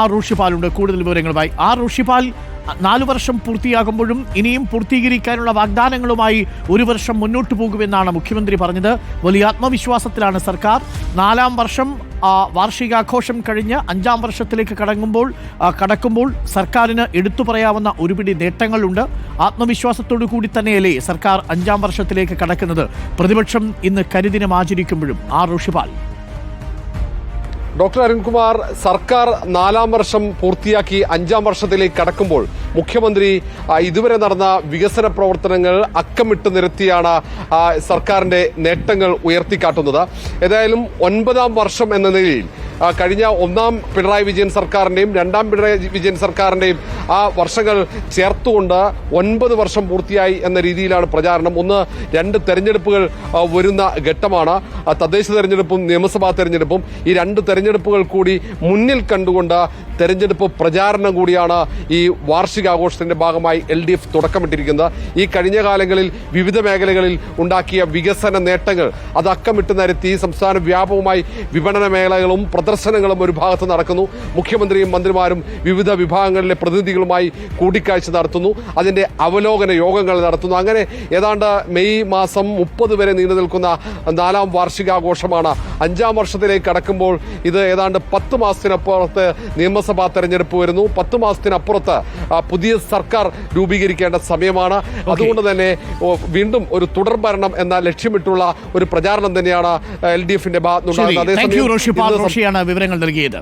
R ഋഷിപാലുണ്ട്. കൂടുതൽ വിവരങ്ങളുമായി R Rishipal നാലു വർഷം പൂർത്തിയാകുമ്പോഴും ഇനിയും പൂർത്തീകരിക്കാനുള്ള വാഗ്ദാനങ്ങളുമായി ഒരു വർഷം മുന്നോട്ട് പോകുമെന്നാണ് മുഖ്യമന്ത്രി പറഞ്ഞത്. വലിയ ആത്മവിശ്വാസത്തിലാണ് സർക്കാർ. നാലാം വർഷം വാർഷികാഘോഷം കഴിഞ്ഞ് അഞ്ചാം വർഷത്തിലേക്ക് കടങ്ങുമ്പോൾ കടക്കുമ്പോൾ സർക്കാരിന് എടുത്തു പറയാവുന്ന ഒരുപിടി നേട്ടങ്ങളുണ്ട്. ആത്മവിശ്വാസത്തോടു കൂടി തന്നെയല്ലേ സർക്കാർ അഞ്ചാം വർഷത്തിലേക്ക് കടക്കുന്നത്. പ്രതിപക്ഷം ഇന്ന് കരിദിനം ആചരിക്കുമ്പോഴും ആർ ഋഷിപാൽ. ഡോക്ടർ അരുൺകുമാർ സർക്കാർ നാലാം വർഷം പൂർത്തിയാക്കി അഞ്ചാം വർഷത്തിലേക്ക് കടക്കുമ്പോൾ മുഖ്യമന്ത്രി ഇതുവരെ നടന്ന വികസന പ്രവർത്തനങ്ങൾ അക്കമിട്ട് നിരത്തിയാണ് സർക്കാരിന്റെ നേട്ടങ്ങൾ ഉയർത്തിക്കാട്ടുന്നത്. ഏതായാലും ഒൻപതാം വർഷം എന്ന നിലയിൽ കഴിഞ്ഞ ഒന്നാം പിണറായി വിജയൻ സർക്കാരിന്റെയും രണ്ടാം പിണറായി വിജയൻ സർക്കാരിന്റെയും ആ വർഷങ്ങൾ ചേർത്തുകൊണ്ട് ഒൻപത് വർഷം പൂർത്തിയായി എന്ന രീതിയിലാണ് പ്രചാരണം. ഒന്ന് രണ്ട് തെരഞ്ഞെടുപ്പുകൾ വരുന്ന ഘട്ടമാണ്. തദ്ദേശ തെരഞ്ഞെടുപ്പും നിയമസഭാ തെരഞ്ഞെടുപ്പും ഈ രണ്ട് തെരഞ്ഞെടുപ്പുകൾ കൂടി മുന്നിൽ കണ്ടുകൊണ്ട് തെരഞ്ഞെടുപ്പ് പ്രചാരണം കൂടിയാണ് ഈ വാർഷികാഘോഷത്തിന്റെ ഭാഗമായി എൽ ഡി എഫ് തുടക്കമിട്ടിരിക്കുന്നത്. ഈ കഴിഞ്ഞ കാലങ്ങളിൽ വിവിധ മേഖലകളിൽ ഉണ്ടാക്കിയ വികസന നേട്ടങ്ങൾ അത് അക്കമിട്ട് നിരത്തി സംസ്ഥാന വ്യാപകമായി വിപണന മേളകളും പ്രദർശനങ്ങളും ഒരു ഭാഗത്ത് നടക്കുന്നു. മുഖ്യമന്ത്രിയും മന്ത്രിമാരും വിവിധ വിഭാഗങ്ങളിലെ പ്രതിനിധികളുമായി കൂടിക്കാഴ്ച നടത്തുന്നു. അതിന്റെ അവലോകന യോഗങ്ങൾ നടത്തുന്നു. അങ്ങനെ ഏതാണ്ട് മെയ് മാസം മുപ്പത് വരെ നീണ്ടു നിൽക്കുന്ന നാലാം വാർഷികാഘോഷമാണ്. അഞ്ചാം വർഷത്തിലേക്ക് കടക്കുമ്പോൾ ഇത് ഏതാണ്ട് പത്ത് മാസത്തിനപ്പുറത്ത് നിയമസഭാ തെരഞ്ഞെടുപ്പ് വരുന്നു. പത്ത് മാസത്തിനപ്പുറത്ത് പുതിയ സർക്കാർ രൂപീകരിക്കേണ്ട സമയമാണ്. അതുകൊണ്ട് തന്നെ വീണ്ടും ഒരു തുടർ ഭരണം എന്ന ലക്ഷ്യമിട്ടുള്ള ഒരു പ്രചാരണം തന്നെയാണ് എൽ ഡി എഫിന്റെ ഭാഗത്തുണ്ടാകുന്നത്. അതേസമയം വിവരങ്ങൾ നൽകിയത്